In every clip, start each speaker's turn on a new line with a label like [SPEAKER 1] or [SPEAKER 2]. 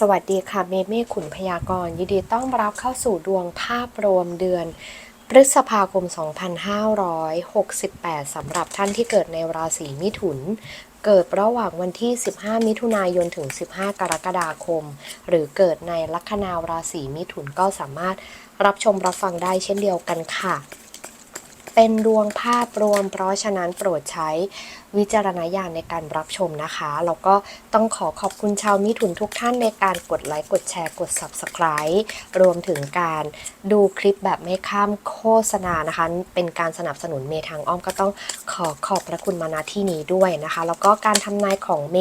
[SPEAKER 1] สวัสดีค่ะเมเม่ขุนพยากรณ์ยินดีต้อนรับเข้าสู่ดวงภาพรวมเดือน พฤษภาคม 2568 สำหรับท่านที่เกิดในราศีมิถุน เกิดระหว่างวันที่ 15 มิถุนายนถึง 15 กรกฎาคม หรือเกิดในลัคนาราศีมิถุนก็สามารถรับชมรับฟังได้เช่นเดียวกันค่ะ เป็นดวงภาพรวม เพราะฉะนั้นโปรดใช้วิจารณญาณในการรับชมนะคะ แล้วก็ต้องขอขอบคุณชาวมิถุนทุกท่านในการกดไลค์ กดแชร์ กด Subscribe รวมถึงการดูคลิปแบบไม่ข้ามโฆษณานะคะ เป็นการสนับสนุนเมทางอ้อมก็ต้องขอขอบพระคุณมาณที่นี้ด้วยนะคะ แล้วก็การทำนายของเม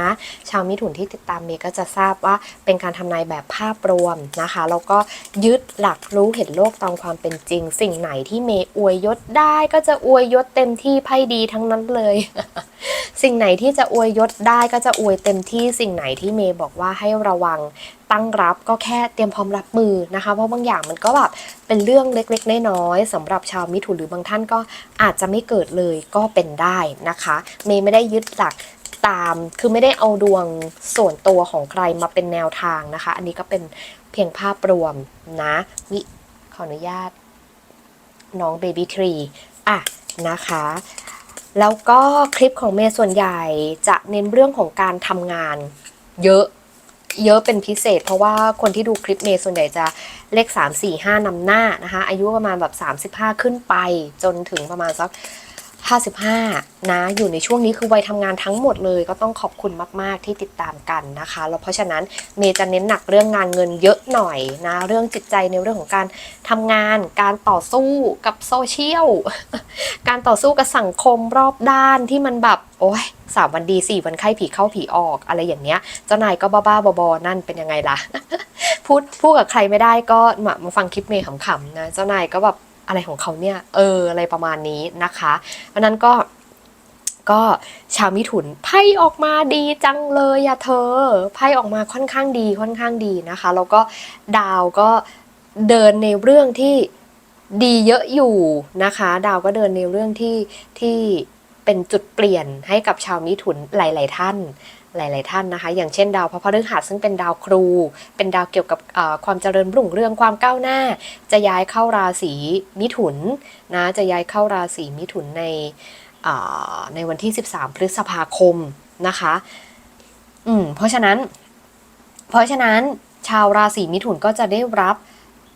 [SPEAKER 1] นะ ชาวมิถุนที่ติดตามเมก็จะทราบว่าเป็นการทำนายแบบภาพรวมนะคะ แล้วก็ยึดหลักรู้เห็นโลกตามความเป็นจริง สิ่งไหนที่เมอวยยศได้ก็จะอวยยศเต็มที่ไพ่ดีทั้งนั้นเลย สิ่งไหนที่จะอวยยศได้ก็จะอวยเต็มที่สิ่งไหนที่เมย์บอกว่าให้ระวังตั้งรับก็แค่เตรียมพร้อมรับมือนะคะ เพราะบางอย่างมันก็แบบเป็นเรื่องเล็กๆน้อยๆสำหรับชาวมิถุนหรือบางท่านก็อาจจะไม่เกิดเลยก็เป็นได้นะคะ เมย์ไม่ได้ยึดหลักตาม คือไม่ได้เอาดวงส่วนตัวของใครมาเป็นแนวทางนะคะ อันนี้ก็เป็นเพียงภาพรวมนะวิขออนุญาต น้องเบบี้ทรีอะนะคะ แล้วก็คลิปของเมย์ส่วนใหญ่จะเน้นเรื่องของการทำงาน เยอะเยอะเป็นพิเศษ เพราะว่าคนที่ดูคลิปเมย์ส่วนใหญ่จะเลข 3 4 5นำหน้านะคะ อายุประมาณแบบ 35 ขึ้นไปจนถึงประมาณสัก 55 นะ อยู่ในช่วงนี้คือวัยทำงานทั้งหมดเลยก็ต้องขอบคุณมาก ๆ ที่ติดตามกันนะคะแล้วเพราะฉะนั้นเมย์จะเน้นหนักเรื่องงานเงินเยอะหน่อยนะเรื่องจิตใจในเรื่องของการทำงาน การต่อสู้กับโซเชียลการต่อสู้กับสังคมรอบด้านที่มันแบบโอ้ยสามวันดีสี่วันไข้ผีเข้าผีออกอะไรอย่างเงี้ย เจ้านายก็บ้าๆบอๆนั่นเป็นยังไงล่ะพูดพูดกับใครไม่ได้ก็มาฟังคลิปเมย์ขำๆนะเจ้านายก็แบบ อะไรของเขาเนี่ย เออ อะไรประมาณนี้นะคะเพราะนั้นก็ก็ชาวมิถุนไพ่ออกมาดีจังเลยอะเธอไพ่ออกมาค่อนข้างดีค่อนข้างดีนะคะ แล้วก็ดาวก็เดินในเรื่องที่ดีเยอะอยู่นะคะ ดาวก็เดินในเรื่องที่ที่เป็นจุดเปลี่ยนให้กับชาวมิถุนหลาย ๆ ท่าน หลาย ๆ ท่านนะคะ อย่างเช่นดาวพระพฤหัสซึ่งเป็นดาวครู เป็นดาวเกี่ยวกับความเจริญรุ่งเรืองความก้าวหน้า จะย้ายเข้าราศีมิถุนนะจะย้ายเข้าราศีมิถุนในในวันที่ 13 พฤษภาคมนะคะอืมเพราะฉะนั้น เพราะฉะนั้นชาวราศีมิถุนก็จะได้รับ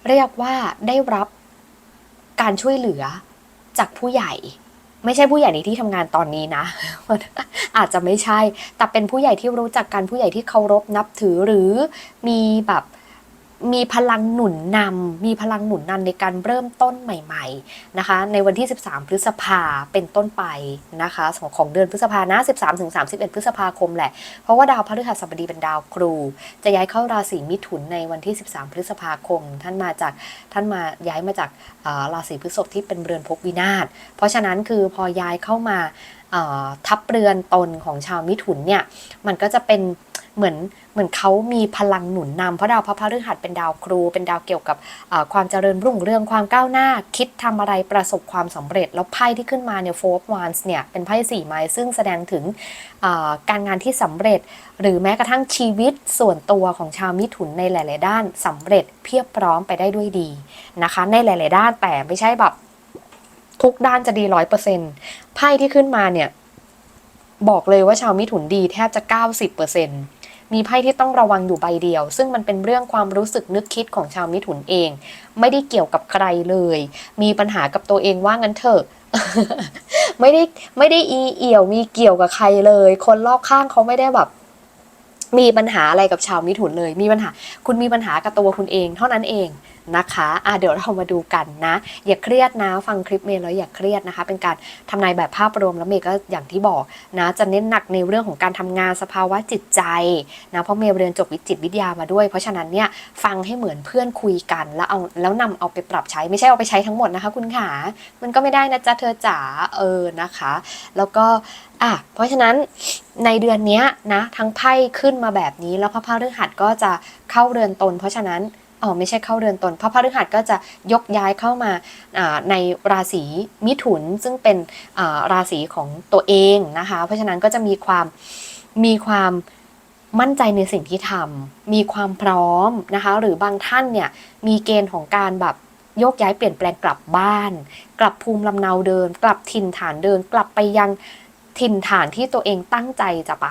[SPEAKER 1] เรียกว่าได้รับการช่วยเหลือจากผู้ใหญ่ ไม่ใช่ผู้ใหญ่ในที่ทำงานตอนนี้นะ อาจจะไม่ใช่ แต่เป็นผู้ใหญ่ที่รู้จักกันผู้ใหญ่ที่เคารพนับถือหรือมีแบบ มีพลังหนุนนำมีพลังหนุนนำในการเริ่มต้นใหม่ๆนะคะ ในวันที่ 13 พฤษภาเป็นต้นไปนะคะของของเดือนพฤษภานะ13ถึง31 พฤษภาคมแหละ เพราะว่าดาวพฤหัสบดีเป็นดาวครู จะย้ายเข้าราศีมิถุนในวันที่ 13 พฤษภาคม ท่านมาจากท่านมาย้ายมาจากอ่าราศีพฤษภที่เป็นเรือนภพวินาศเพราะฉะนั้นคือพอย้ายเข้ามา ทับเรือนตนของชาวมิถุนเนี่ยมันก็จะเป็นเหมือนเหมือนเขามีพลังหนุนนำเพราะดาวพระพฤหัสเป็นดาวครู เป็นดาวเกี่ยวกับความเจริญรุ่งเรืองความก้าวหน้า คิดทำอะไรประสบความสำเร็จ แล้วไพ่ที่ขึ้นมาเนี่ยโฟร์วานส์เนี่ยเป็นไพ่สี่ไม้ซึ่งแสดงถึงการงานที่สำเร็จ หรือแม้กระทั่งชีวิตส่วนตัวของชาวมิถุนในหลาย ๆ ด้านสำเร็จเพียบพร้อมไปได้ด้วยดีนะคะ ในหลาย ๆ ด้านแต่ไม่ใช่แบบ ทุกด้านจะดีร้อยเปอร์เซ็นต์ไพ่ที่ขึ้นมาเนี่ย บอกเลยว่าชาวมิถุนดีแทบจะ 90%มีไพ่ที่ต้องระวังอยู่ใบเดียว ซึ่งมันเป็นเรื่องความรู้สึกนึกคิดของชาวมิถุนเอง ไม่ได้เกี่ยวกับใครเลย มีปัญหากับตัวเองว่างั้นเถอะ ไม่ได้ไม่ได้อีเอี่ยวมีเกี่ยวกับใครเลย คนรอบข้างเขาไม่ได้แบบ มีปัญหาอะไรกับชาวมิถุนเลย มีปัญหา คุณมีปัญหากับตัวคุณเอง เท่านั้นเอง นะคะอะเดี๋ยวเรามาดูกันนะ อย่าเครียดนะ ฟังคลิปเมย์แล้วอย่าเครียดนะคะ เป็นการทำนายแบบภาพรวมแล้วเมย์ก็อย่างที่บอกนะ จะเน้นหนักในเรื่องของการทำงานสภาวะจิตใจนะ เพราะเมย์เรียนจบวิจิตวิทยามาด้วย เพราะฉะนั้นเนี่ยฟังให้เหมือนเพื่อนคุยกัน แล้วเอาแล้วนำเอาไปปรับใช้ไม่ใช่เอาไปใช้ทั้งหมดนะคะ คุณขา มันก็ไม่ได้นะจ๊ะเธอจ๋าเออนะคะ แล้วก็อะเพราะฉะนั้นในเดือนนี้นะทั้งไพ่ขึ้นมาแบบนี้แล้วพระพฤหัสก็จะเข้าเรือนตน เพราะฉะนั้น อ๋อไม่ใช่เข้าเรือนตน เพราะพฤหัสก็จะยกย้ายเข้ามาในราศีมิถุนซึ่งเป็นราศีของตัวเองนะคะ เพราะฉะนั้นก็จะมีความมีความมั่นใจในสิ่งที่ทำมีความพร้อมนะคะ หรือบางท่านเนี่ยมีเกณฑ์ของการแบบโยกย้ายเปลี่ยนแปลงกลับบ้าน กลับภูมิลำเนาเดิม กลับถิ่นฐานเดิมกลับไปยังถิ่นฐานที่ตัวเองตั้งใจจะไป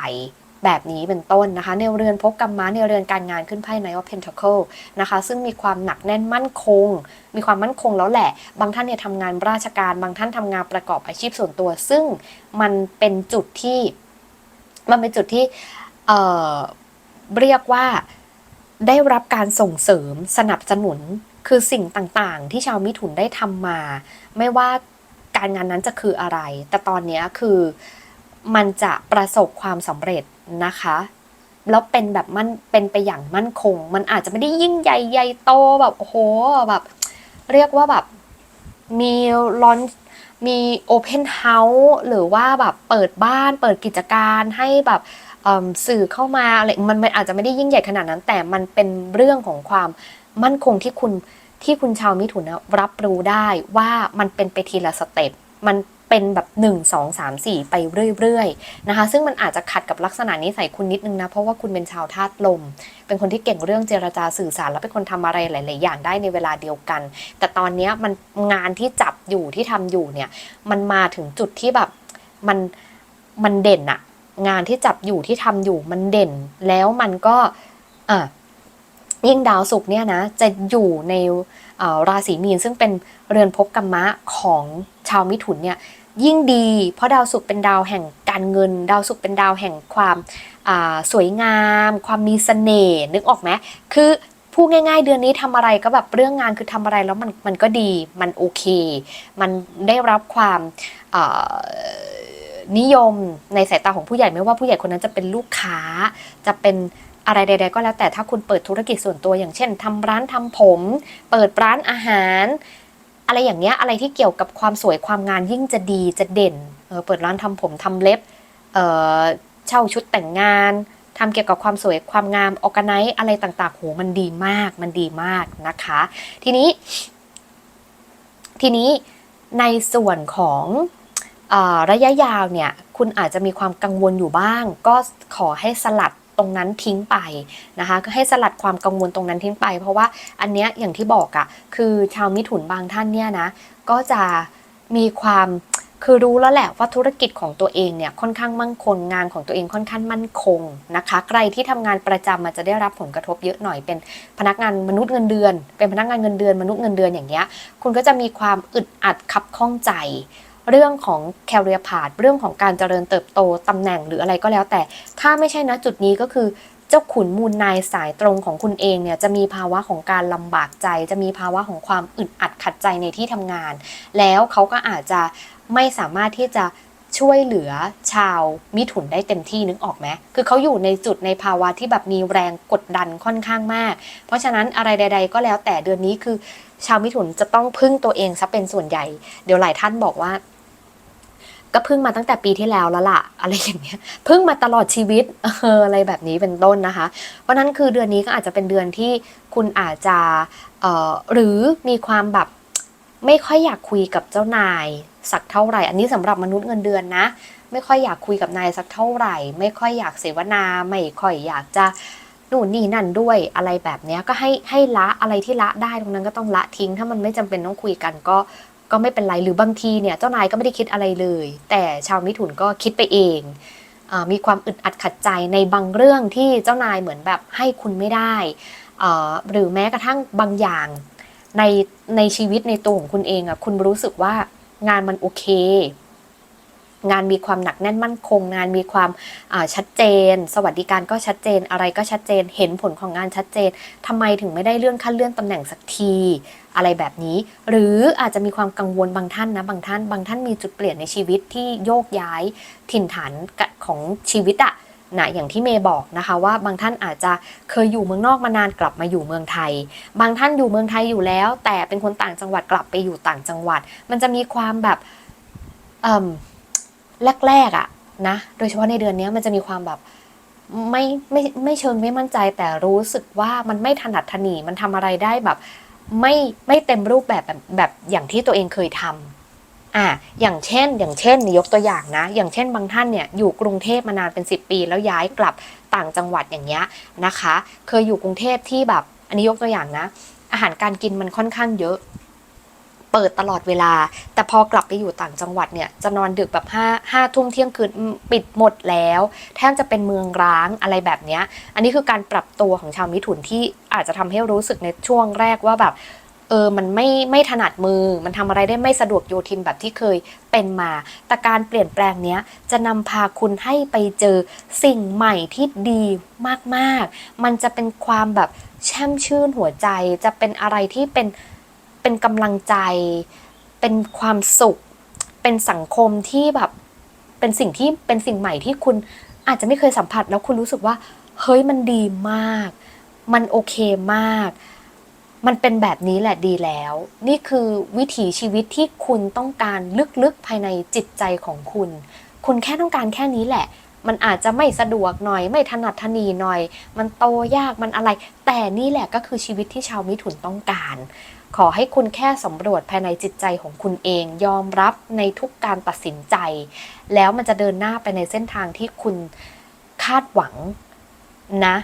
[SPEAKER 1] แบบนี้เป็นต้นนะคะ ในเรือนพบกรรมะในเรือนการงานขึ้นไพ่ Knight of Pentacle นะคะ ซึ่งมีความหนักแน่นมั่นคง มีความมั่นคงแล้วแหละ บางท่านเนี่ยทำงานราชการ บางท่านทำงานประกอบอาชีพส่วนตัว ซึ่งมันเป็นจุดที่ มันเป็นจุดที่เอ่อเรียกว่าได้รับการส่งเสริมสนับสนุนคือสิ่งต่างๆ ที่ชาวมิถุนได้ทำมา ไม่ว่าการงานนั้นจะคืออะไร แต่ตอนนี้คือมันจะประสบความสำเร็จ นะคะ แล้วเป็นแบบมันเป็นไปอย่างมั่นคง มันอาจจะไม่ได้ยิ่งใหญ่ใหญ่โตแบบโอ้โหแบบเรียกว่าแบบมีลอนมีโอเพนเฮาส์หรือว่าแบบเปิดบ้านเปิดกิจการให้แบบสื่อเข้ามาอะไรมันมันอาจจะไม่ได้ยิ่งใหญ่ขนาดนั้น แต่มันเป็นเรื่องของความมั่นคงที่คุณที่คุณชาวมิถุนนะรับรู้ได้ว่ามันเป็นไปทีละสเต็ปมัน เป็นแบบ 1 2 3 4 ไปเรื่อยๆนะคะ ซึ่งมันอาจจะขัดกับลักษณะนิสัยคุณนิดนึงนะ เพราะว่าคุณเป็นชาวธาตุลม เป็นคนที่เก่งเรื่องเจรจาสื่อสาร แล้วเป็นคนทำอะไรหลาย ๆ อย่างได้ในเวลาเดียวกัน แต่ตอนนี้มันงานที่จับอยู่ที่ทำอยู่เนี่ย มันมาถึงจุดที่แบบมันมันเด่นอะงานที่จับอยู่ที่ทำอยู่มันเด่น แล้วมันก็อะ ยิ่งดาวศุกร์เนี่ยนะจะอยู่ในราศีมีนซึ่งเป็นเรือนภพกรรมะของชาวมิถุนเนี่ยยิ่งดีเพราะดาวศุกร์เป็นดาวแห่งการเงิน ดาวศุกร์เป็นดาวแห่งความาสวยงาม ความมีเสน่ห์นึกออกไหมคือพูดง่าย ๆ เดือนนี้ทำอะไรก็แบบเรื่องงานคือทำอะไรแล้วมันมันก็ดีมันโอเค มันได้รับความนิยมในสายตาของผู้ใหญ่ไม่ว่าผู้ใหญ่คนนั้นจะเป็นลูกค้าจะเป็น อะไรใด ๆ ก็แล้วแต่ถ้าคุณเปิดธุรกิจส่วนตัวอย่างเช่นทำร้านทำผม เปิดร้านอาหาร อะไรอย่างเงี้ยอะไรที่เกี่ยวกับความสวยความงามยิ่งจะดีจะเด่นเออเปิดร้านทำผมทำเล็บเออเช่าชุดแต่งงานทำเกี่ยวกับความสวยความงามออกไนอะไรต่างๆโหมันดีมากมันดีมากนะคะ ทีนี้ ทีนี้ในส่วนของออระยะยาวเนี่ย คุณอาจจะมีความกังวลอยู่บ้าง ก็ขอให้สลัด ตรงนั้นทิ้งไปนะคะก็ให้สลัดความกังวลตรงนั้นทิ้งไป เพราะว่าอันเนี้ยอย่างที่บอกอะคือชาวมิถุนบางท่านเนี่ยนะก็จะมีความคือรู้แล้วแหละว่าธุรกิจของตัวเองเนี่ยค่อนข้างมั่นคงงานของตัวเองค่อนข้างมั่นคงนะคะใครที่ทำงานประจำมันจะได้รับผลกระทบเยอะหน่อยเป็นพนักงานมนุษย์เงินเดือน เป็นพนักงานเงินเดือน มนุษย์เงินเดือนอย่างเงี้ยคุณก็จะมีความอึดอัดขับข้องใจ เรื่องของแคริเอร์พาดเรื่องของการเจริญเติบโตตำแหน่งหรืออะไรก็แล้ว แต่ถ้าไม่ใช่นะจุดนี้ก็คือเจ้าขุนมูลนายสายตรงของคุณเองเนี่ยจะมีภาวะของการลำบากใจ จะมีภาวะของความอึดอัดขัดใจในที่ทำงาน แล้วเขาก็อาจจะไม่สามารถที่จะช่วยเหลือชาวมิถุนได้เต็มที่นึกออกไหมคือเขาอยู่ในจุดในภาวะที่แบบมีแรงกดดันค่อนข้างมาก เพราะฉะนั้นอะไรใด ๆ ก็แล้วแต่เดือนนี้คือ ชาวมิถุนจะต้องพึ่งตัวเองซะเป็นส่วนใหญ่ เดี๋ยวหลายท่านบอกว่า ก็พึ่งมาตั้งแต่ปีที่แล้วแล้วล่ะ อะไรอย่างเงี้ยพึ่งมาตลอดชีวิตเอออะไรแบบนี้เป็นต้นนะคะ เพราะนั้นคือเดือนนี้ก็อาจจะเป็นเดือนที่คุณอาจจะเอ่อหรือมีความแบบไม่ค่อยอยากคุยกับเจ้านายสักเท่าไหร่ อันนี้สำหรับมนุษย์เงินเดือนนะ ไม่ค่อยอยากคุยกับนายสักเท่าไหร่ ไม่ค่อยอยากเสวนา ไม่ค่อยอยากจะนู่นนี่นั่นด้วยอะไรแบบเนี้ยก็ให้ให้ละอะไรที่ละได้ตรงนั้นก็ต้องละทิ้ง ถ้ามันไม่จำเป็นต้องคุยกันก็ ก็ไม่เป็นไรหรือบางทีเนี่ยเจ้านายก็ไม่ได้คิดอะไรเลย แต่ชาวมิถุนก็คิดไปเองอมีความอึดอัดขัดใจในบางเรื่องที่เจ้านายเหมือนแบบให้คุณไม่ได้หรือแม้กระทั่งบางอย่างในในชีวิตในตัวของคุณเองอะคุณรู้สึกว่างานมันโอเค งานมีความหนักแน่นมั่นคง งานมีความชัดเจน สวัสดิการก็ชัดเจน อะไรก็ชัดเจน เห็นผลของงานชัดเจนทำไมถึงไม่ได้เลื่อนขั้นเลื่อนตำแหน่งสักที อะไรแบบนี้ หรืออาจจะมีความกังวลบางท่านนะ บางท่าน บางท่านมีจุดเปลี่ยนในชีวิตที่โยกย้ายถิ่นฐานของชีวิตอะนะอย่างที่เมย์บอกนะคะว่าบางท่านอาจจะเคยอยู่เมืองนอกมานานกลับมาอยู่เมืองไทย บางท่านอยู่เมืองไทยอยู่แล้ว แต่เป็นคนต่างจังหวัดกลับไปอยู่ต่างจังหวัด มันจะมีความแบบอ่ม แรกๆอะนะ โดยเฉพาะในเดือนนี้มันจะมีความแบบไม่ไม่ไม่เชิงไม่มั่นใจ แต่รู้สึกว่ามันไม่ถนัดถนีมันทำอะไรได้แบบ ไม่ไม่เต็มรูปแบบแบบแบบอย่างที่ตัวเองเคยทำอ่าอย่างเช่น อย่างเช่นยกตัวอย่างนะ อย่างเช่นบางท่านเนี่ยอยู่กรุงเทพมานานเป็น 10 ปี แล้วย้ายกลับต่างจังหวัดอย่างเงี้ยนะคะ เคยอยู่กรุงเทพที่แบบ อันนี้ยกตัวอย่างนะ อาหารการกินมันค่อนข้างเยอะ เปิดตลอดเวลา แต่พอกลับไปอยู่ต่างจังหวัดเนี่ยจะนอนดึกแบบห้าห้าทุ่มเที่ยงคืนปิดหมดแล้ว แทบจะเป็นเมืองร้างอะไรแบบนี้อันนี้คือการปรับตัวของชาวมิถุนที่อาจจะทำให้รู้สึกในช่วงแรกว่าแบบเออ มันไม่ไม่ถนัดมือ มันทำอะไรได้ไม่สะดวกโยทินแบบที่เคยเป็นมา แต่การเปลี่ยนแปลงเนี้ยจะนำพาคุณให้ไปเจอสิ่งใหม่ที่ดีมาก ๆ มันจะเป็นความแบบแช่มชื่นหัวใจ จะเป็นอะไรที่เป็น เป็นกำลังใจ เป็นความสุข เป็นสังคมที่แบบเป็นสิ่งที่เป็นสิ่งใหม่ที่คุณอาจจะไม่เคยสัมผัสแล้วคุณรู้สึกว่าเฮ้ยมันดีมาก มันโอเคมาก มันเป็นแบบนี้แหละดีแล้ว นี่คือวิถีชีวิตที่คุณต้องการลึกๆภายในจิตใจของคุณ คุณแค่ต้องการแค่นี้แหละ มันอาจจะไม่สะดวกหน่อย ไม่ถนัดถนีหน่อย มันโตยากมันอะไร แต่นี่แหละก็คือชีวิตที่ชาวมิถุนต้องการ ขอให้คุณแค่สำรวจภายในจิตใจของคุณเอง ยอมรับในทุกการตัดสินใจ แล้วมันจะเดินหน้าไปในเส้นทางที่คุณคาดหวังนะ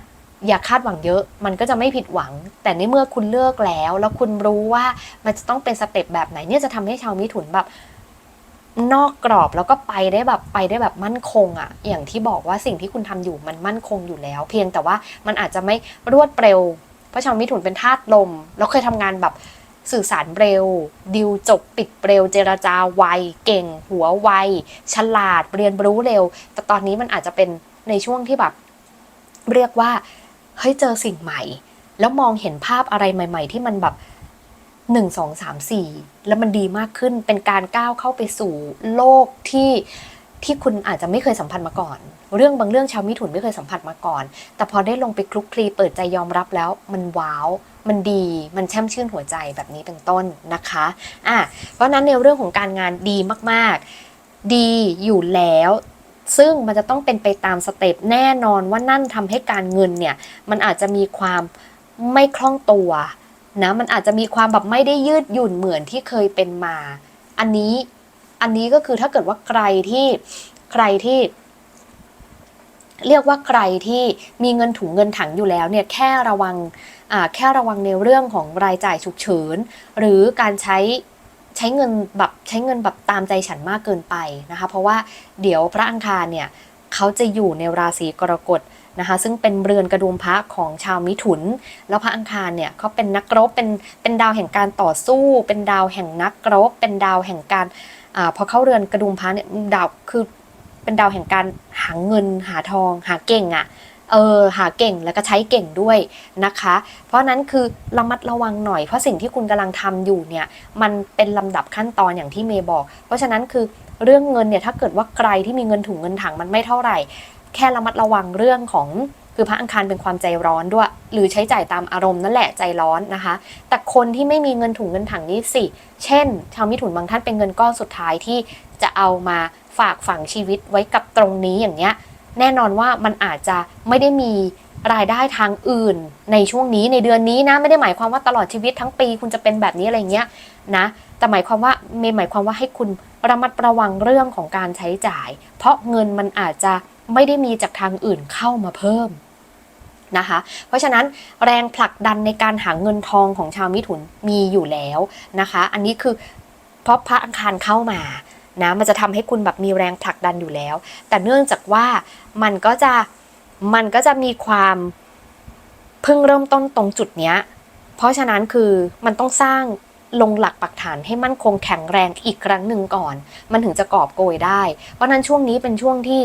[SPEAKER 1] อย่าคาดหวังเยอะ มันก็จะไม่ผิดหวัง แต่ในเมื่อคุณเลิกแล้ว แล้วคุณรู้ว่ามันจะต้องเป็นสเต็ปแบบไหนเนี่ยจะทำให้ชาวมิถุนแบบนอกกรอบแล้วก็ไปได้แบบไปได้แบบมั่นคงอะอย่างที่บอกว่าสิ่งที่คุณทำอยู่มันมั่นคงอยู่แล้ว เพียงแต่ว่ามันอาจจะไม่รวดเร็ว เพราะชาวมิถุนเป็นธาตุลม แล้วเคยทำงานแบบ สื่อสารเร็ว ดิวจบปิดเร็ว เจรจาไว เก่ง หัวไว ฉลาด เรียนรู้เร็ว แต่ตอนนี้มันอาจจะเป็นในช่วงที่แบบ เรียกว่า เฮ้ยเจอสิ่งใหม่ แล้วมองเห็นภาพอะไรใหม่ ๆ ที่มันแบบหนึ่งสองสามสี่แล้วมันดีมากขึ้นเป็นการก้าวเข้าไปสู่โลกที่ ที่คุณอาจจะไม่เคยสัมผัสมาก่อน เรื่องบางเรื่องชาวมิถุนไม่เคยสัมผัสมาก่อน แต่พอได้ลงไปคลุกคลีเปิดใจยอมรับแล้ว มันว้าว มันดี มันแช่มชื่นหัวใจแบบนี้เป็นต้นนะคะอะเพราะนั้นในเรื่องของการงานดีมากๆ ดีอยู่แล้วซึ่งมันจะต้องเป็นไปตามสเต็ปแน่นอนว่านั่นทำให้การเงินเนี่ย มันอาจจะมีความไม่คล่องตัวนะมันอาจจะมีความแบบไม่ได้ยืดหยุ่นเหมือนที่เคยเป็นมา อันนี้ อันนี้ก็คือถ้าเกิดว่าใครที่ใครที่เรียกว่าใครที่มีเงินถุงเงินถังอยู่แล้วเนี่ยแค่ระวังแค่ระวังในเรื่องของรายจ่ายฉุกเฉินหรือการใช้ใช้เงินแบบใช้เงินแบบตามใจฉันมากเกินไปนะคะ เพราะว่าเดี๋ยวพระอังคารเนี่ยเขาจะอยู่ในราศีกรกฎนะคะซึ่งเป็นเรือนกระดุมพระของชาวมิถุน แล้วพระอังคารเนี่ยเขาเป็นนักรบเป็นเป็นดาวแห่งการต่อสู้ เป็นดาวแห่งนักรบ เป็นดาวแห่งการ อาพอเข้าเรือนกระดุมพระเนี่ยดาวคือเป็นดาวแห่งการหาเงินหาทอง หาเก่งอะ่ะเออหาเก่งแล้วก็ใช้เก่งด้วยนะคะ เพราะนั้นคือระมัดระวังหน่อยเพราะสิ่งที่คุณกำลังทำอยู่เนี่ยมันเป็นลำดับขั้นตอนอย่างที่เมย์บอก เพราะฉะนั้นคือเรื่องเงินเนี่ยถ้าเกิดว่าใครที่มีเงินถุงเงินถังมันไม่เท่าไหร่ แค่ระมัดระวังเรื่องของ คือพระอังคารเป็นความใจร้อนด้วย หรือใช้จ่ายตามอารมณ์นั่นแหละใจร้อนนะคะ แต่คนที่ไม่มีเงินถุงเงินถังนี่สิ เช่น ชาวมิถุนบางท่านเป็นเงินก้อนสุดท้ายที่จะเอามาฝากฝังชีวิตไว้กับตรงนี้อย่างเนี้ย แน่นอนว่ามันอาจจะไม่ได้มีรายได้ทางอื่น ในช่วงนี้ในเดือนนี้นะไม่ได้หมายความว่าตลอดชีวิตทั้งปี คุณจะเป็นแบบนี้อะไรเงี้ยนะแต่หมายความว่าเมย์หมายความว่าให้คุณระมัดระวังเรื่องของการใช้จ่าย เพราะเงินมันอาจจะ ไม่ได้มีจากทางอื่นเข้ามาเพิ่มนะคะ เพราะฉะนั้นแรงผลักดันในการหาเงินทองของชาวมิถุนมีอยู่แล้วนะคะ อันนี้คือเพราะพระอังคารเข้ามานะมันจะทำให้คุณแบบมีแรงผลักดันอยู่แล้ว แต่เนื่องจากว่ามันก็จะมันก็จะมีความเพิ่งเริ่มต้นตรงจุดเนี้ย เพราะฉะนั้นคือมันต้องสร้างลงหลักปักฐานให้มั่นคงแข็งแรงอีกครั้งหนึ่งก่อน มันถึงจะกอบโกยได้ เพราะฉะนั้นช่วงนี้เป็นช่วงที่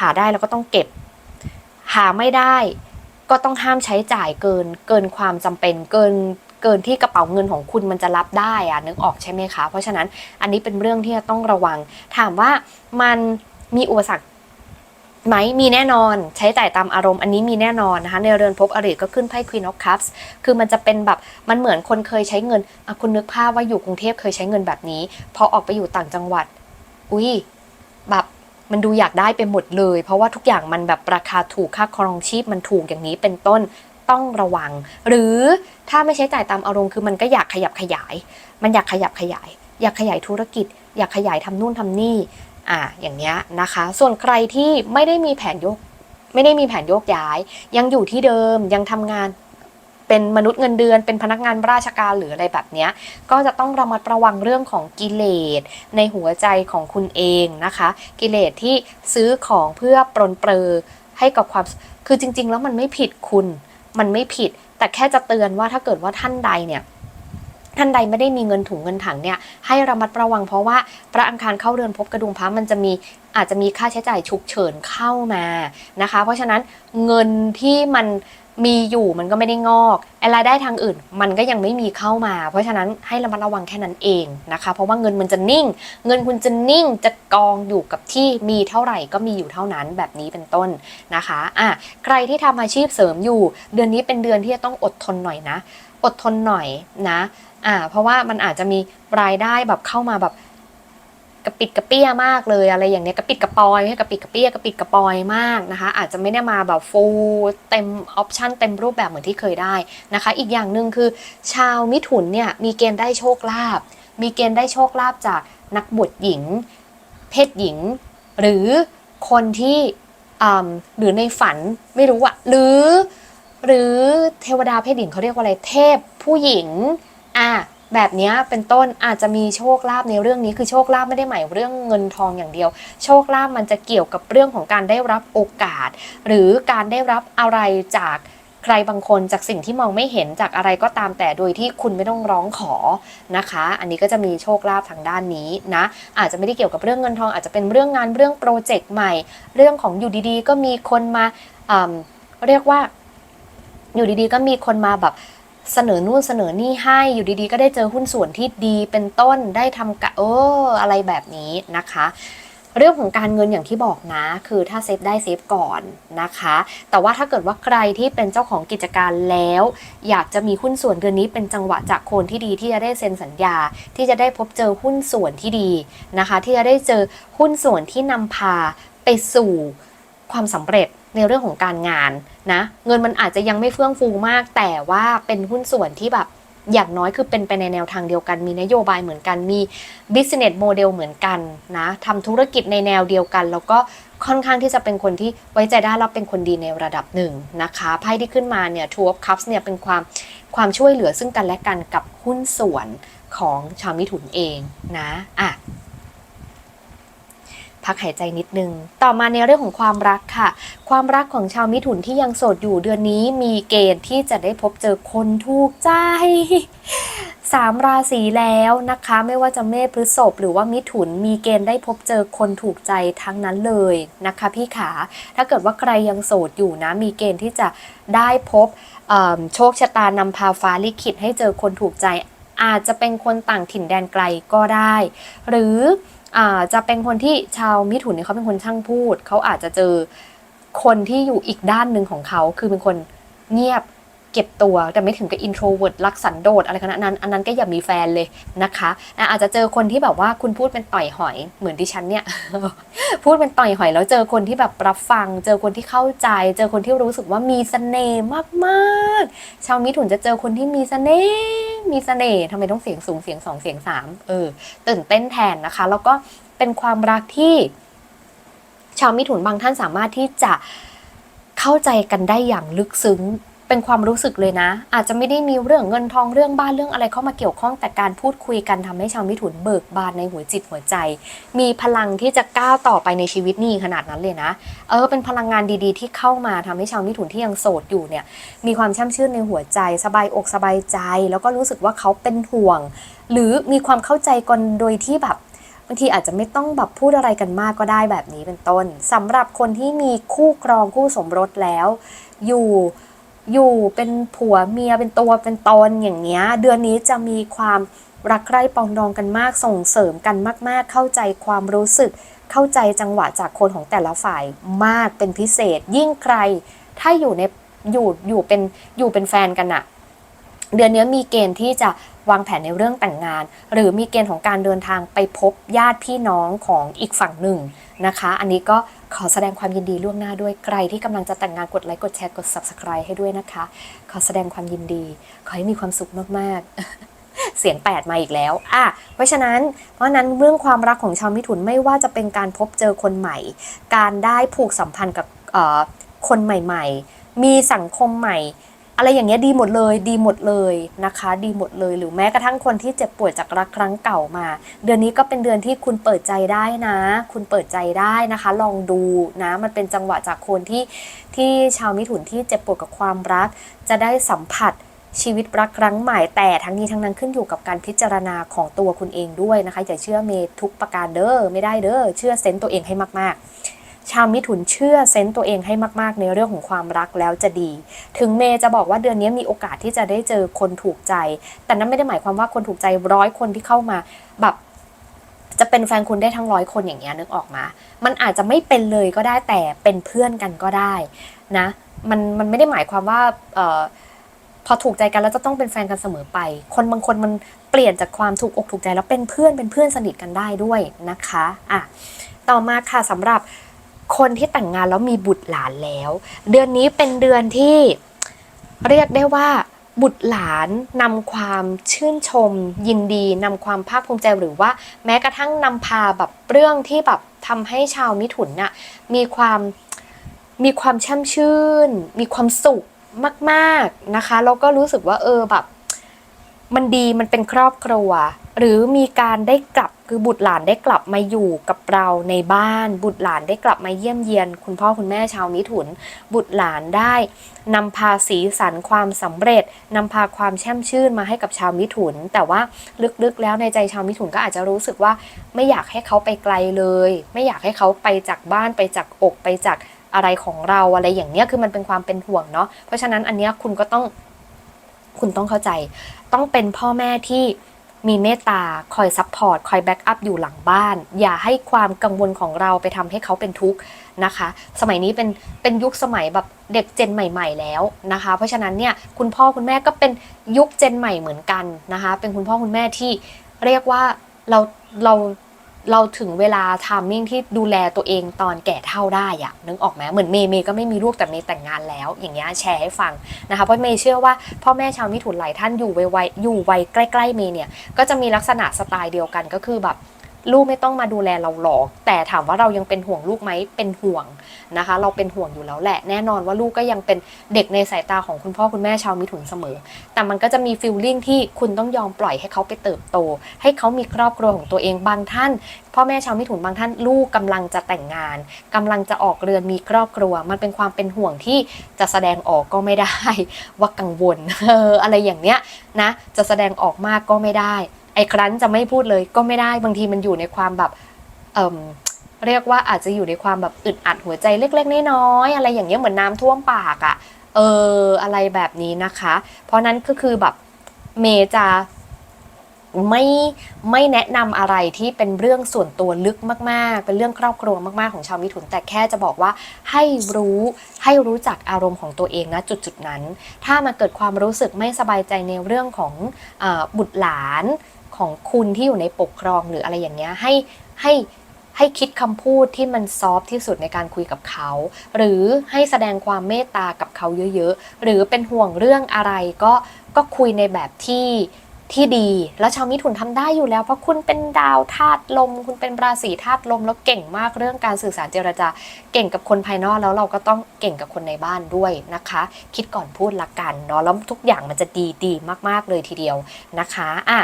[SPEAKER 1] หาได้แล้วก็ต้องเก็บ หาไม่ได้ก็ต้องห้ามใช้จ่ายเกินเกินความจำเป็นเกินเกินที่กระเป๋าเงินของคุณมันจะรับได้อะนึกออกใช่ไหมคะ เพราะฉะนั้นอันนี้เป็นเรื่องที่จะต้องระวัง ถามว่ามันมีอุปสรรคไหมมีแน่นอนใช้จ่ายตามอารมณ์อันนี้มีแน่นอนนะคะในเรือนภพอริก็ขึ้นไพ่ Queen of Cups คือมันจะเป็นแบบมันเหมือนคนเคยใช้เงินอะคุณนึกภาพว่าอยู่กรุงเทพเคยใช้เงินแบบนี้ พอออกไปอยู่ต่างจังหวัด อุ้ยแบบ มันดูอยากได้ไปหมดเลย เพราะว่าทุกอย่างมันแบบราคาถูกค่าครองชีพมันถูกอย่างนี้เป็นต้นต้องระวัง หรือถ้าไม่ใช้จ่ายตามอารมณ์คือมันก็อยากขยับขยาย มันอยากขยับขยาย อยากขยายธุรกิจ อยากขยายทำนู่นทำนี่อ่าอย่างเนี้ยนะคะ ส่วนใครที่ไม่ได้มีแผนยก ไม่ได้มีแผนโยกย้าย ยังอยู่ที่เดิมยังทำงาน เป็นมนุษย์เงินเดือน เป็นพนักงานราชการหรืออะไรแบบนี้ก็จะต้องระมัดระวังเรื่องของกิเลสในหัวใจของคุณเองนะคะ กิเลสที่ซื้อของเพื่อปรนเปรอให้กับความคือจริง ๆ แล้วมันไม่ผิดคุณ มันไม่ผิด แต่แค่จะเตือนว่าถ้าเกิดว่าท่านใดเนี่ยท่านใดไม่ได้มีเงินถุงเงินถังเนี่ยให้ระมัดระวังเพราะว่าพระอังคารเข้าเรือนพบกระดุมพระมันจะมีอาจจะมีค่าใช้จ่ายฉุกเฉินเข้ามานะคะ เพราะฉะนั้นเงินที่มัน มีอยู่มันก็ไม่ได้งอกไอ้รายได้ทางอื่น มันก็ยังไม่มีเข้ามา เพราะฉะนั้นให้ระมัดระวังแค่นั้นเองนะคะ เพราะว่าเงินมันจะนิ่ง เงินคุณจะนิ่งจะกองอยู่กับที่มีเท่าไหร่ก็มีอยู่เท่านั้นแบบนี้เป็นต้นนะคะอะใครที่ทำอาชีพเสริมอยู่ เดือนนี้เป็นเดือนที่จะต้องอดทนหน่อยนะ อดทนหน่อยนะอ่าเพราะว่ามันอาจจะมีรายได้แบบเข้ามาแบบ กระปิดกระเปี้ยมากเลยอะไรอย่างเนี้ยกระปิดกระปอยไม่ใช่กระปิดกระเปี้ยกระปิดกระปอยมากนะคะ อาจจะไม่ได้มาแบบฟูลเต็มออปชันเต็มรูปแบบเหมือนที่เคยได้นะคะ อีกอย่างหนึ่งคือ ชาวมิถุนเนี่ยมีเกณฑ์ได้โชคลาภมีเกณฑ์ได้โชคลาภจากนักบวชหญิง เพศหญิง หรือคนที่อ่าหรือในฝันไม่รู้อะหรือ หรือเทวดาเพศหญิงเขาเรียกว่าอะไรเทพผู้หญิงอะ แบบนี้เป็นต้นอาจจะมีโชคลาภในเรื่องนี้คือโชคลาภไม่ได้หมายเรื่องเงินทองอย่างเดียว โชคลาภมันจะเกี่ยวกับเรื่องของการได้รับโอกาส หรือการได้รับอะไรจากใครบางคนจากสิ่งที่มองไม่เห็นจากอะไรก็ตามแต่โดยที่คุณไม่ต้องร้องขอนะคะ อันนี้ก็จะมีโชคลาภทางด้านนี้นะ อาจจะไม่ได้เกี่ยวกับเรื่องเงินทอง อาจจะเป็นเรื่องงานเรื่องโปรเจกต์ใหม่ เรื่องของอยู่ดีๆ ก็มีคนมาอืมเรียกว่าอยู่ดีๆ ก็มีคนมาแบบ เสนอนู่นเสนอนี่ให้อยู่ดีๆ ก็ได้เจอหุ้นส่วนที่ดีเป็นต้นได้ทำกะเอออะไรแบบนี้นะคะ เรื่องของการเงินอย่างที่บอกนะ คือถ้าเซฟได้เซฟก่อนนะคะ แต่ว่าถ้าเกิดว่าใครที่เป็นเจ้าของกิจการแล้ว อยากจะมีหุ้นส่วนเดือนนี้เป็นจังหวะจากคนที่ดีที่จะได้เซ็นสัญญา ที่จะได้พบเจอหุ้นส่วนที่ดีนะคะ ที่จะได้เจอหุ้นส่วนที่นำพาไปสู่ความสำเร็จ ในเรื่องของการงานนะ เงินมันอาจจะยังไม่เฟื่องฟูมาก แต่ว่าเป็นหุ้นส่วนที่แบบอย่างน้อยคือเป็นไปในแนวทางเดียวกัน มีนโยบายเหมือนกัน มี business model เหมือนกันนะทำธุรกิจในแนวเดียวกัน แล้วก็ค่อนข้างที่จะเป็นคนที่ไว้ใจได้แล้วเป็นคนดีในระดับหนึ่งนะคะไพ่ที่ขึ้นมาเนี่ย two of cups เนี่ยเป็นความความช่วยเหลือซึ่งกันและกันกับหุ้นส่วนของชาวมิถุนเองนะอะ พักหายใจนิดนึง ต่อมาในเรื่องของความรักค่ะ ความรักของชาวมิถุนที่ยังโสดอยู่เดือนนี้มีเกณฑ์ที่จะได้พบเจอคนถูกใจสามราศีแล้วนะคะ ไม่ว่าจะเมษพฤษภหรือว่ามิถุนมีเกณฑ์ได้พบเจอคนถูกใจทั้งนั้นเลยนะคะพี่ขา ถ้าเกิดว่าใครยังโสดอยู่นะ มีเกณฑ์ที่จะได้พบโชคชะตานำพาฟ้าลิขิตให้เจอคนถูกใจ อาจจะเป็นคนต่างถิ่นแดนไกลก็ได้ หรือ จะเป็นคนที่ชาวมิถุนเนี่ยเขาเป็นคนช่างพูด เขาอาจจะเจอคนที่อยู่อีกด้านหนึ่งของเขา คือเป็นคนเงียบเก็บตัว แต่ไม่ถึงกับ introvert รักสันโดษอะไรขนาดนั้น อันนั้นก็อย่ามีแฟนเลยนะคะนะอาจจะเจอคนที่แบบว่าคุณพูดเป็นต่อยหอย เหมือนดิฉันเนี่ย พูดเป็นต่อยหอย แล้วเจอคนที่แบบรับฟัง เจอคนที่เข้าใจ เจอคนที่รู้สึกว่ามีเสน่ห์มากๆ ชาวมิถุนจะเจอคนที่มีเสน่ห์ มีเสน่ห์ทำไมต้องเสียงสูงเสียงสองเสียงสามเออ ตื่นเต้นแทนนะคะ แล้วก็เป็นความรักที่ชาวมิถุนบางท่านสามารถที่จะเข้าใจกันได้อย่างลึกซึ้ง เป็นความรู้สึกเลยนะ อาจจะไม่ได้มีเรื่องเงินทองเรื่องบ้านเรื่องอะไรเข้ามาเกี่ยวข้องแต่การพูดคุยกันทำให้ชาวมิถุนเบิกบานในหัวจิตหัวใจ มีพลังที่จะก้าวต่อไปในชีวิตนี่ขนาดนั้นเลยนะ เออเป็นพลังงานดีๆ ที่เข้ามาทำให้ชาวมิถุนที่ยังโสดอยู่เนี่ยมีความช่ำชื่นในหัวใจ สบายอกสบายใจ แล้วก็รู้สึกว่าเขาเป็นห่วง หรือมีความเข้าใจกันโดยที่แบบบางทีอาจจะไม่ต้องแบบพูดอะไรกันมากก็ได้แบบนี้เป็นต้นสำหรับคนที่มีคู่ครองคู่สมรสแล้ว อยู่ อยู่เป็นผัวเมียเป็นตัวเป็นตนอย่างเงี้ย เดือนนี้จะมีความรักใคร่ปองดองกันมากส่งเสริมกันมาก ๆ เข้าใจความรู้สึก เข้าใจจังหวะจากคนของแต่ละฝ่ายมากเป็นพิเศษ ยิ่งใครถ้าอยู่ในอยู่อยู่เป็นอยู่เป็นแฟนกันอะเดือนนี้มีเกณฑ์ที่จะวางแผนในเรื่องแต่งงาน หรือมีเกณฑ์ของการเดินทางไปพบญาติพี่น้องของอีกฝั่งหนึ่ง นะคะ อันนี้ก็ขอแสดงความยินดีล่วงหน้าด้วยใครที่กำลังจะแต่งงานกดไลค์กดแชร์กด subscribe ให้ด้วยนะคะ ขอแสดงความยินดี ขอให้มีความสุขมากๆเสียงแปดมาอีกแล้ว อะ เพราะฉะนั้น เพราะฉะนั้นเรื่องความรักของชาวมิถุนไม่ว่าจะเป็นการพบเจอคนใหม่ การได้ผูกสัมพันธ์กับ
[SPEAKER 2] คนใหม่ ๆ มีสังคมใหม่ อะไรอย่างเงี้ยดีหมดเลย ดีหมดเลยนะคะ ดีหมดเลยหรือแม้กระทั่งคนที่เจ็บป่วยจากรักครั้งเก่ามา เดือนนี้ก็เป็นเดือนที่คุณเปิดใจได้นะ คุณเปิดใจได้นะคะ ลองดูนะ มันเป็นจังหวะจากคนที่ที่ชาวมิถุนที่เจ็บปวดกับความรัก จะได้สัมผัสชีวิตรักครั้งใหม่แต่ทั้งนี้ทั้งนั้นขึ้นอยู่กับการพิจารณาของตัวคุณเองด้วยนะคะอย่าเชื่อเมทุกประการเด้อไม่ได้เด้อเชื่อเซนต์ตัวเองให้มากๆ ชาวมิถุนเชื่อเซนต์ตัวเองให้มากๆ ในเรื่องของความรักแล้วจะดี ถึงเมย์จะบอกว่าเดือนนี้มีโอกาสที่จะได้เจอคนถูกใจ แต่นั่นไม่ได้หมายความว่าคนถูกใจร้อยคนที่เข้ามาแบบจะเป็นแฟนคุณได้ทั้งร้อยคนอย่างเงี้ยนึกออกมา มันอาจจะไม่เป็นเลยก็ได้แต่เป็นเพื่อนกันก็ได้นะ มันมันไม่ได้หมายความว่าเอ่อพอถูกใจกันแล้วจะต้องเป็นแฟนกันเสมอไป คนบางคนมันเปลี่ยนจากความถูกอกถูกใจแล้วเป็นเพื่อนเป็นเพื่อนสนิทกันได้ด้วยนะคะ อะ ต่อมาค่ะสำหรับ คนที่แต่งงานแล้วมีบุตรหลานแล้ว เดือนนี้เป็นเดือนที่เรียกได้ว่าบุตรหลานนำความชื่นชม ยินดีนำความภาคภูมิใจหรือว่า แม้กระทั่งนำพาแบบเรื่องที่แบบทำให้ชาวมิถุนน่ะมีความมีความช่มชื่น มีความสุขมากๆนะคะแล้วก็รู้สึกว่าเออแบบ มันดีมันเป็นครอบครัว หรือมีการได้กลับ คือบุตรหลานได้กลับมาอยู่กับเราในบ้าน บุตรหลานได้กลับมาเยี่ยมเยียน คุณพ่อคุณแม่ชาวมิถุน บุตรหลานได้นำพาสีสันความสำเร็จนำพาความแช่มชื่นมาให้กับชาวมิถุน แต่ว่าลึกๆ แล้วในใจชาวมิถุนก็อาจจะรู้สึกว่าไม่อยากให้เขาไปไกลเลย ไม่อยากให้เขาไปจากบ้านไปจากอกไปจากอะไรของเราอะไรอย่างเนี้ยคือมันเป็นความเป็นห่วงเนาะเพราะฉะนั้นอันเนี้ยคุณก็ต้องคุณต้องเข้าใจ ต้องเป็นพ่อแม่ที่ มีเมตตาคอยซัพพอร์ตคอยแบ็กอัพอยู่หลังบ้าน อย่าให้ความกังวลของเราไปทำให้เขาเป็นทุกข์นะคะ สมัยนี้เป็นเป็นยุคสมัยแบบเด็กเจนใหม่ ๆ แล้วนะคะ เพราะฉะนั้นเนี่ยคุณพ่อคุณแม่ก็เป็นยุคเจนใหม่เหมือนกันนะคะ เป็นคุณพ่อคุณแม่ที่เรียกว่าเราเรา เราถึงเวลาทามมิ่งที่ดูแลตัวเองตอนแก่เท่าได้อะนึกออกไหมเหมือนเมย์เมย์ก็ไม่มีลูกแต่เมย์แต่งงานแล้ว อย่างเงี้ยแชร์ให้ฟังนะคะเพราะเมย์เชื่อว่าพ่อแม่ชาวมิถุนหลายท่านอยู่วัยอยู่วัยใกล้ๆเมย์เนี่ยก็จะมีลักษณะสไตล์เดียวกันก็คือแบบ ลูกไม่ต้องมาดูแลเราหรอกแต่ถามว่าเรายังเป็นห่วงลูกไหมเป็นห่วงนะคะ เราเป็นห่วงอยู่แล้วแหละ แน่นอนว่าลูกก็ยังเป็นเด็กในสายตาของคุณพ่อคุณแม่ชาวมิถุนเสมอ แต่มันก็จะมีฟิลลิ่งที่คุณต้องยอมปล่อยให้เขาไปเติบโต ให้เขามีครอบครัวของตัวเองบางท่าน พ่อแม่ชาวมิถุนบางท่านลูกกำลังจะแต่งงานกำลังจะออกเรือนมีครอบครัว มันเป็นความเป็นห่วงที่จะแสดงออกก็ไม่ได้ ว่ากังวลอออะไรอย่างเนี้ยนะจะแสดงออกมากก็ไม่ได้ ไอ้ครั้นจะไม่พูดเลยก็ไม่ได้บางทีมันอยู่ในความแบบเอ่มเรียกว่าอาจจะอยู่ในความแบบอึดอัดหัวใจเล็กๆน้อยๆอะไรอย่างเงี้ยเหมือนน้ำท่วมปากอะ่ะเอออะไรแบบนี้นะคะ เพราะนั้นก็คือแบบเมย์จะไม่ไม่แนะนำอะไรที่เป็นเรื่องส่วนตัวลึกมากๆ เป็นเรื่องครอบครัวมากๆของชาวมิถุน แต่แค่จะบอกว่าให้รู้ให้รู้จักอารมณ์ของตัวเองนะจุดๆนั้น ถ้ามาเกิดความรู้สึกไม่สบายใจในเรื่องของอบุตรหลาน ของคุณที่อยู่ในปกครองหรืออะไรอย่างเงี้ยให้ให้ให้คิดคำพูดที่มันซอฟที่สุดในการคุยกับเขา หรือให้แสดงความเมตตากับเขาเยอะๆ หรือเป็นห่วงเรื่องอะไรก็ก็คุยในแบบที่ที่ดี แล้วชาวมิถุนทำได้อยู่แล้ว เพราะคุณเป็นดาวธาตุลม คุณเป็นราศีธาตุลม แล้วเก่งมากเรื่องการสื่อสารเจรจา เก่งกับคนภายนอกแล้วเราก็ต้องเก่งกับคนในบ้านด้วยนะคะ คิดก่อนพูดละกันเนาะแล้วทุกอย่างมันจะดีดีมาก ๆเลยทีเดียวนะคะอะ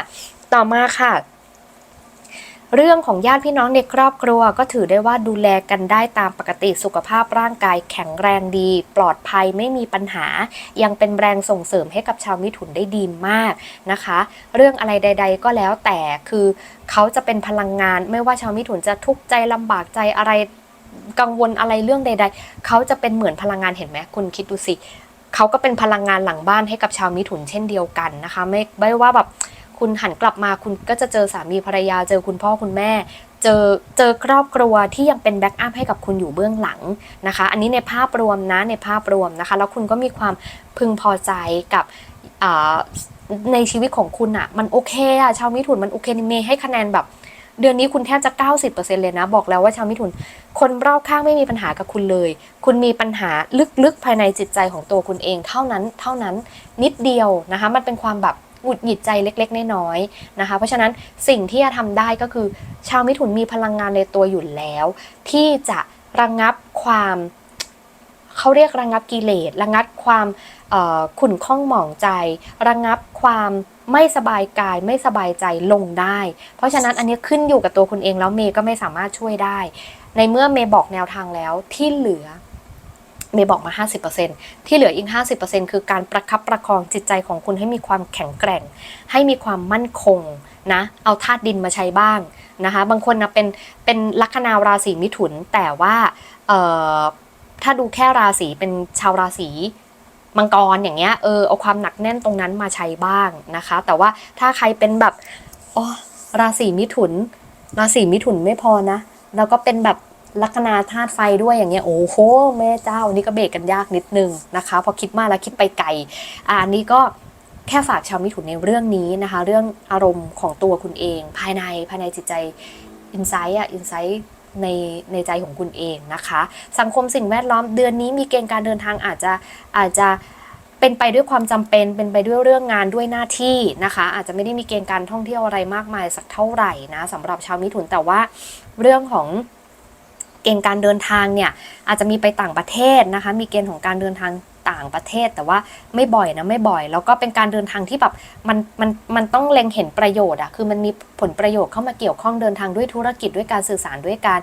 [SPEAKER 2] ต่อมาค่ะ เรื่องของญาติพี่น้องในครอบครัวก็ถือได้ว่าดูแลกันได้ตามปกติสุขภาพร่างกายแข็งแรงดี ปลอดภัยไม่มีปัญหา ยังเป็นแรงส่งเสริมให้กับชาวมิถุนได้ดีมากนะคะ เรื่องอะไรใด ๆ ก็แล้วแต่คือเขาจะเป็นพลังงาน ไม่ว่าชาวมิถุนจะทุกข์ใจลำบากใจอะไรกังวลอะไรเรื่องใด ๆ เขาจะเป็นเหมือนพลังงานเห็นไหมคุณคิดดูสิเขาก็เป็นพลังงานหลังบ้านให้กับชาวมิถุนเช่นเดียวกันนะคะ ไม่ไม่ว่าแบบ คุณหันกลับมาคุณก็จะเจอสามีภรรยา เจอคุณพ่อคุณแม่ เจอเจอครอบครัวที่ยังเป็นแบ็กอัพให้กับคุณอยู่เบื้องหลังนะคะ อันนี้ในภาพรวมนะในภาพรวมนะคะ แล้วคุณก็มีความพึงพอใจกับในชีวิตของคุณอะมันโอเคอะชาวมิถุนมันโอเคเมย์ให้คะแนนแบบเดือนนี้คุณแทบจะ 90%เลยนะ บอกแล้วว่าชาวมิถุน คนรอบข้างไม่มีปัญหากับคุณเลย คุณมีปัญหาลึกๆ ภายในจิตใจของตัวคุณเอง เท่านั้น เท่านั้นนิดเดียวนะคะ มันเป็นความแบบ หงุดหงิดใจเล็กๆ น้อยๆนะคะ เพราะฉะนั้นสิ่งที่จะทำได้ก็คือ ชาวมิถุนมีพลังงานในตัวอยู่แล้ว ที่จะระงงับความเขาเรียกระงับกิเลสระงับความขุ่นข้องหมองใจ ระงับความไม่สบายกายไม่สบายใจลงได้ เพราะฉะนั้นอันนี้ขึ้นอยู่กับตัวคุณเองแล้วเมย์ก็ไม่สามารถช่วยได้ ในเมื่อเมย์บอกแนวทางแล้วที่เหลือ เมย์บอกมา 50%ที่เหลืออีก 50%คือการประคับประคองจิตใจของคุณให้มีความแข็งแกร่ง ให้มีความมั่นคงนะ เอาธาตุดินมาใช้บ้างนะคะ บางคนนะเป็นเป็นลัคนาราศีมิถุน แต่ว่าเอ่อถ้าดูแค่ราศีเป็นชาวราศีมังกรอย่างเงี้ย เออ เอาความหนักแน่นตรงนั้นมาใช้บ้างนะคะ แต่ว่าถ้าใครเป็นแบบอ๋อราศีมิถุน ราศีมิถุนไม่พอนะ แล้วก็เป็นแบบ ลัคนาธาตุไฟด้วยอย่างเงี้ยโอ้โหแม่เจ้านี่ก็เบรกกันยากนิดนึงนะคะ พอคิดมากแล้วคิดไปไกลอ่าอันนี้ก็แค่ฝากชาวมิถุนในเรื่องนี้นะคะ เรื่องอารมณ์ของตัวคุณเอง ภายในภายในจิตใจอินไซต์อะอินไซต์ในในใจของคุณเองนะคะ สังคมสิ่งแวดล้อมเดือนนี้มีเกณฑ์การเดินทางอาจจะอาจจะเป็นไปด้วยความจำเป็นเป็นไปด้วยเรื่องงานด้วยหน้าที่นะคะ อาจจะไม่ได้มีเกณฑ์การท่องเที่ยวอะไรมากมายสักเท่าไหร่นะสำหรับชาวมิถุนแต่ว่าเรื่องของ เกณฑ์การเดินทางเนี่ยอาจจะมีไปต่างประเทศนะคะ มีเกณฑ์ของการเดินทางต่างประเทศ แต่ว่าไม่บ่อยนะไม่บ่อย แล้วก็เป็นการเดินทางที่แบบมันมันมันต้องเล็งเห็นประโยชน์อะคือมันมีผลประโยชน์เข้ามาเกี่ยวข้องเดินทางด้วยธุรกิจด้วยการสื่อสารด้วยการ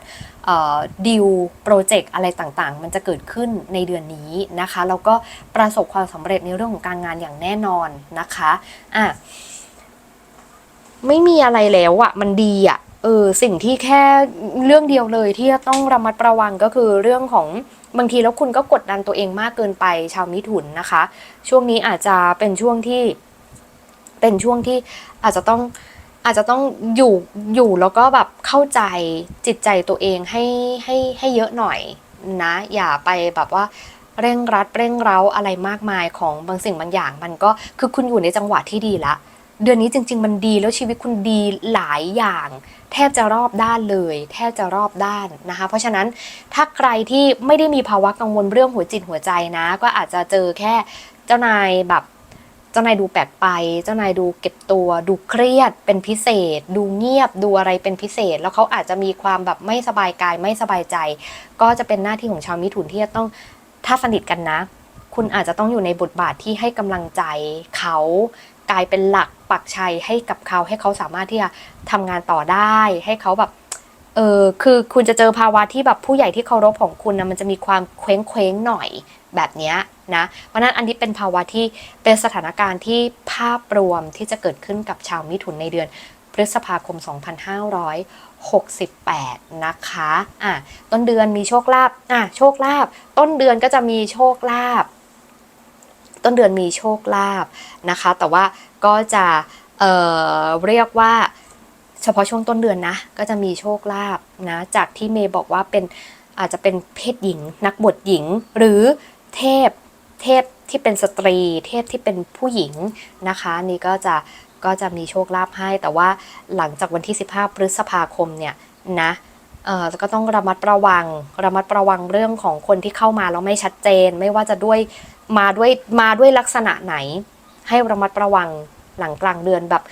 [SPEAKER 2] ดิวโปรเจกต์อะไรต่างๆ มันจะเกิดขึ้นในเดือนนี้นะคะแล้วก็ประสบความสำเร็จในเรื่องของการงานอย่างแน่นอนนะคะอะไม่มีอะไรแล้วอะ่ะมันดีอะ เออสิ่งที่แค่เรื่องเดียวเลยที่จะต้องระมัดระวังก็คือเรื่องของบางทีแล้วคุณก็กดดันตัวเองมากเกินไปชาวมิถุนนะคะ ช่วงนี้อาจจะเป็นช่วงที่เป็นช่วงที่อาจจะต้องอาจจะต้องอยู่อยู่แล้วก็แบบเข้าใจจิตใจตัวเองให้ให้ให้เยอะหน่อยนะ อย่าไปแบบว่าเร่งรัดเร่งเร้าอะไรมากมายของบางสิ่งบางอย่าง มันก็คือคุณอยู่ในจังหวะที่ดีละ เดือนนี้จริง ๆ มันดีแล้วชีวิตคุณดีหลายอย่าง แทบจะรอบด้านเลย แทบจะรอบด้านนะคะ เพราะฉะนั้นถ้าใครที่ไม่ได้มีภาวะกังวลเรื่องหัวจิตหัวใจนะ ก็อาจจะเจอแค่เจ้านายแบบเจ้านายดูแปลกไป เจ้านายดูเก็บตัว ดูเครียดเป็นพิเศษ ดูเงียบ ดูอะไรเป็นพิเศษ แล้วเขาอาจจะมีความแบบไม่สบายกายไม่สบายใจ ก็จะเป็นหน้าที่ของชาวมิถุนที่จะต้องถ้าสนิทกันนะ คุณอาจจะต้องอยู่ในบทบาทที่ให้กำลังใจเขากลายเป็นหลัก ปักชัยให้กับเขาให้เขาสามารถที่จะทำงานต่อได้ ให้เขาแบบเออคือคุณจะเจอภาวะที่แบบผู้ใหญ่ที่เคารพของคุณนะมันจะมีความเคว้งเคว้งหน่อยแบบนี้นะเพราะฉะนั้นอันนี้เป็นภาวะที่เป็นสถานการณ์ที่ภาพรวมที่จะเกิดขึ้นกับชาวมิถุนในเดือนพฤษภาคม 2568 นะคะอะต้นเดือนมีโชคลาภอะโชคลาภต้นเดือนก็จะมีโชคลาภ ต้นเดือนมีโชคลาภนะคะ แต่ว่าก็จะเเรียกว่าเฉพาะช่วงต้นเดือนนะ ก็จะมีโชคลาภนะจากที่เมย์บอกว่าเป็นอาจจะเป็นเพศหญิง นักบวชหญิง หรือเทพเทพที่เป็นสตรี เทพที่เป็นผู้หญิงนะคะ นี่ก็จะก็จะมีโชคลาภให้ แต่ว่าหลังจากวันที่ 15 พฤษภาคมเนี่ยนะเอ่อก็ต้องระมัดระวัง ระมัดระวังเรื่องของคนที่เข้ามาแล้วไม่ชัดเจน ไม่ว่าจะด้วย มาด้วยมาด้วยลักษณะไหน ให้ระมัดระวังหลังกลางเดือนแบบ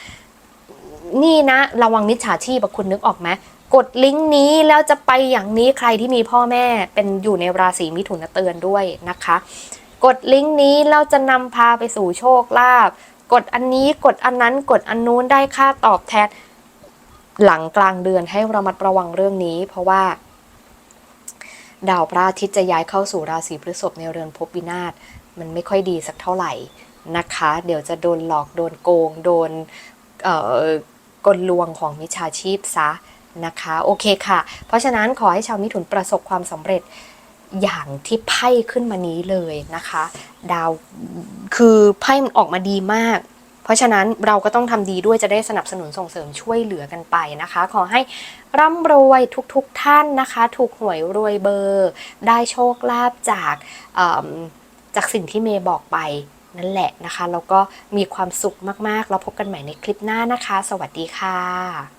[SPEAKER 2] นี่นะ ระวังมิจฉาชีพคุณนึกออกไหมกดลิงก์นี้แล้วจะไปอย่างนี้ใครที่มีพ่อแม่เป็นอยู่ในราศีมิถุนเตือนด้วยนะคะ กดลิงก์นี้แล้วจะนำพาไปสู่โชคลาภกดอันนี้กดอันนั้นกดอันนู้นได้ค่าตอบแทนหลังกลางเดือนให้ระมัดระวังเรื่องนี้ เพราะว่า ดาวพระอาทิตย์จะย้ายเข้าสู่ราศีพฤษภในเรือนภพวินาศ มันไม่ค่อยดีสักเท่าไหร่นะคะ เดี๋ยวจะโดนหลอกโดนโกง โดนเอ่อกลลวงของมิจฉาชีพซะนะคะโอเคค่ะ เพราะฉะนั้นขอให้ชาวมิถุนประสบความสำเร็จอย่างที่ไพ่ขึ้นมานี้เลยนะคะ ดาวคือไพ่มันออกมาดีมาก เพราะฉะนั้นเราก็ต้องทำดีด้วยจะได้สนับสนุนส่งเสริมช่วยเหลือกันไปนะคะ ขอให้ร่ำรวยทุกๆทท่านนะคะ ถูกหวยรวยเบอร์ ได้โชคลาภจากเอิ่ม จากสิ่งที่เมย์บอกไปนั่นแหละนะคะ แล้วก็มีความสุขมากๆแล้วพบกันใหม่ในคลิปหน้านะคะ สวัสดีค่ะ